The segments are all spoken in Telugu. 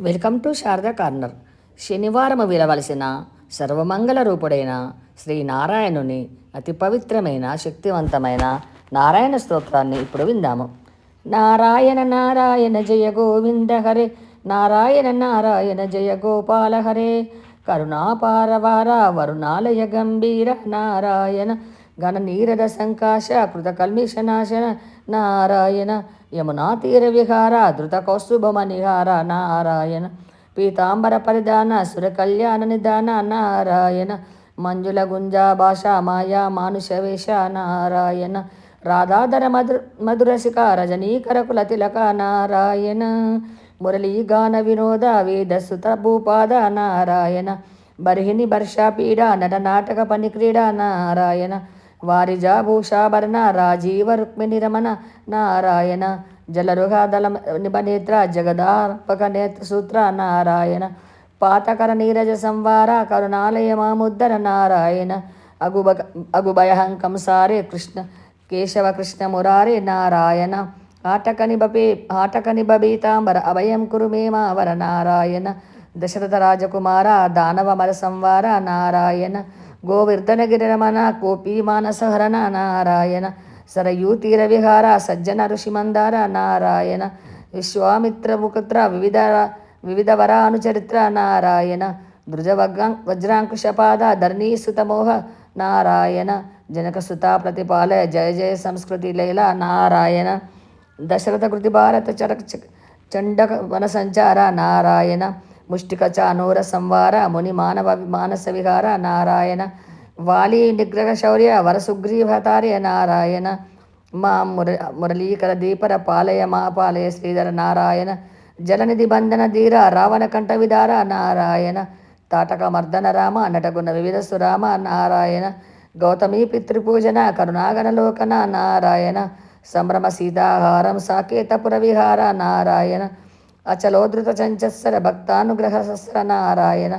Welcome to Sharada corner. శనివారం విలవలసిన సర్వమంగళ రూపుడైన శ్రీ నారాయణుని అతి పవిత్రమైన శక్తివంతమైన నారాయణ స్తోత్రాన్ని ఇప్పుడు విందాము. నారాయణ నారాయణ జయ గోవింద హరే. నారాయణ నారాయణ జయ గోపాల హరే. కరుణాపారవార వరుణాలయ గంభీర నారాయణ ఘన నీరద సంకాశ కృత కల్మిషనాశన నారాయణ యమునా తీర విహార ధృత కౌస్తుభమ నిహార నారాయణ పీతాంబర పరిధాన సుర కళ్యాణ నిధాన నారాయణ మంజుల గుంజా భాష మాయా మానుష వేష నారాయణ రాధాధర మధుర మధురసిక రజనీకర కుల తిలక నారాయణ మురళీగాన వినోద వేద సుత భూపాద నారాయణ బర్హిణి బర్షాపీడ నట నాటక పని పనిక్రీడ నారాయణ వారిజాభూషాభరణ రాజీవ రుక్మిణి రమణ నారాయణ జలరుగాదల నిపనేత్ర జగదార్పక నేత్ర సూత్ర నారాయణ పాతకర నీరజ సంవార కరుణాలయ మాముద్దర నారాయణ అగుబ అగుభయహంకం సారే కృష్ణ కేశవ కృష్ణ మురారే నారాయణ ఆటకని బపే ఆటకని బబీతాంబర అభయం కురు మేమావర నారాయణ దశరథ రాజకుమార దానవ మర సంవార నారాయణ గోవర్ధనగిరి రమణ కోపీ మానసహరణ నారాయణ సరయూ తీర విహార సజ్జన ఋషిమందార నారాయణ విశ్వామిత్ర ముకుత్ర వివిధ వివిధ వరానుచరిత్ర నారాయణ దృజ వజ్రాంకుశపాద ధర్ణీసుతమోహ నారాయణ జనకసుత ప్రతిపాలయ జయ జయ సంస్కృతి లైల నారాయణ దశరథ కృతి భారత చరక చండక వన సంచార నారాయణ ముష్టికచ అనూర సంవార ముని మానవ మానస విహార నారాయణ వాలి నిగ్రహ శౌర్య వరసుగ్రీవతార్య నారాయణ మా ముర మురళీకర దీపర పాలయ మా పాలయ శ్రీధర నారాయణ జలనిధి బంధన ధీర రావణ కంఠ విదార నారాయణ తాటక మర్దన రామ నటగున్న వివిధ సురామ నారాయణ గౌతమీ పితృపూజన కరుణాగణలోకన నారాయణ సంభ్రమ సీతాహారం సాకేతపుర విహార నారాయణ అచలోధృత చంచస్సర భక్తానుగ్రహ సస్ర నారాయణ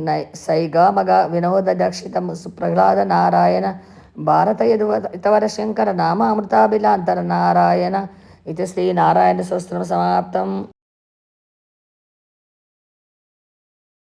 నై సైగామగ వినోద దక్షిత సుప్రహ్లాద నారాయణ భారత యదువ ఇతవర శంకర నామ అమృతాభిలాంతర నారాయణ ఇది శ్రీ నారాయణ సూత్రం సమాప్తం